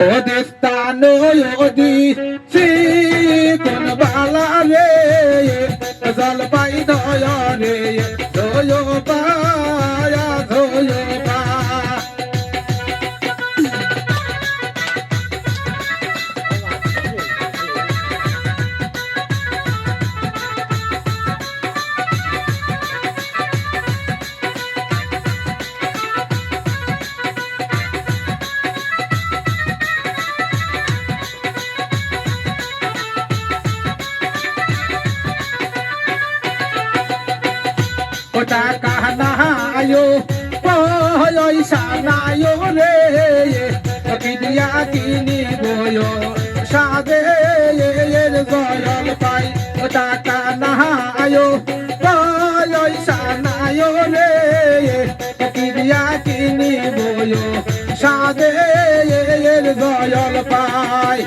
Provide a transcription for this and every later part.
యోధిస్తాను యోధి কাহনায়ো পয়ই সানায়ো রে কিনিয়া কিনি বয় সাদে গয়ল পাই ওটা কাহনায়ো পয়ই সানায়ো রে কিনিয়া কিনি বয় সাদে গয়ল পাই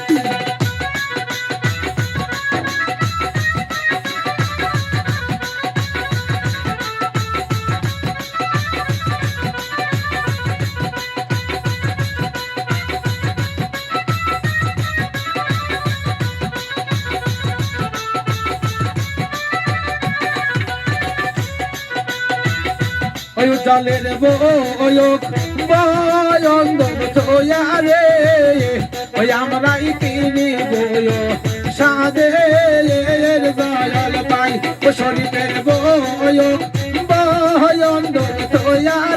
ওই রে বয়ক বয়ন্দর তোয়ারে ওই আমরাই কিনি বয় সাদে দয়াল পাই। ও শরীরের তোয়ারে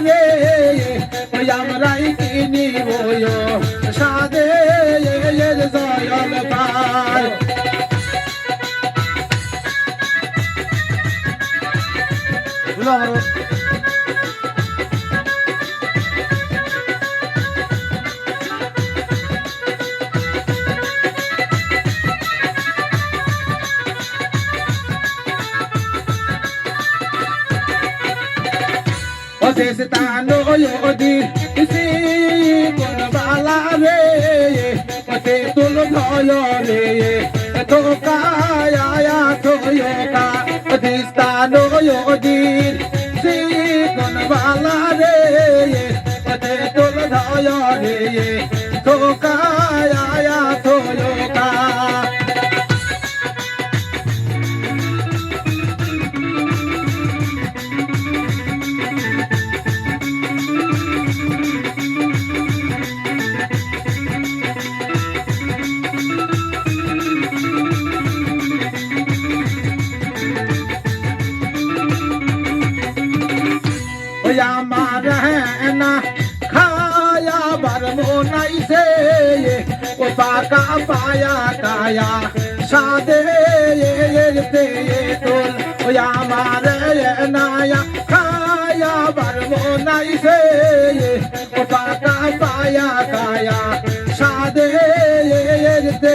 Re to kaya ya to yoga Otestano yodi isi kon bala re ote tul dhoyo re to kaya ya পাকা পায়া কায়া। সাদে তোল ওই আমার নায়া। খায়া বারমো নাই সে পাকা পায়া কায়া। সাদে তে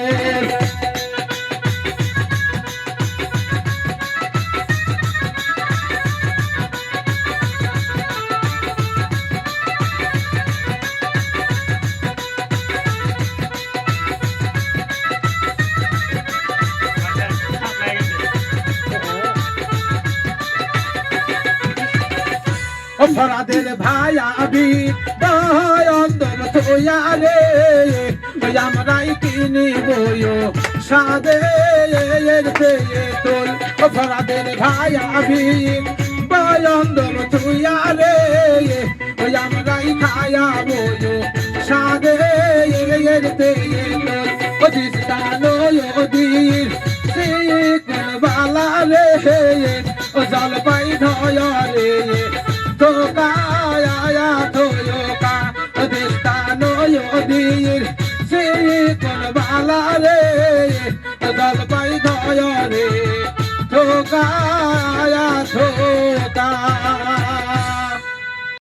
অপরাধের ভাই আবি দয়ন্দর তোয়া রে। ওই আমরাই কিনি বইও সাদে তে তোল অপরাধের ভাই আবি দয়ন্দর তোয়া রে। ওই আমরাই খায়া বইও সাদে তে তোল ও দিস্তানো ইদির সে কোন বালা রে, ও জল পাই ধয় মালা রে দল পাই দয়া রে ঠোকায়া ঠোকা।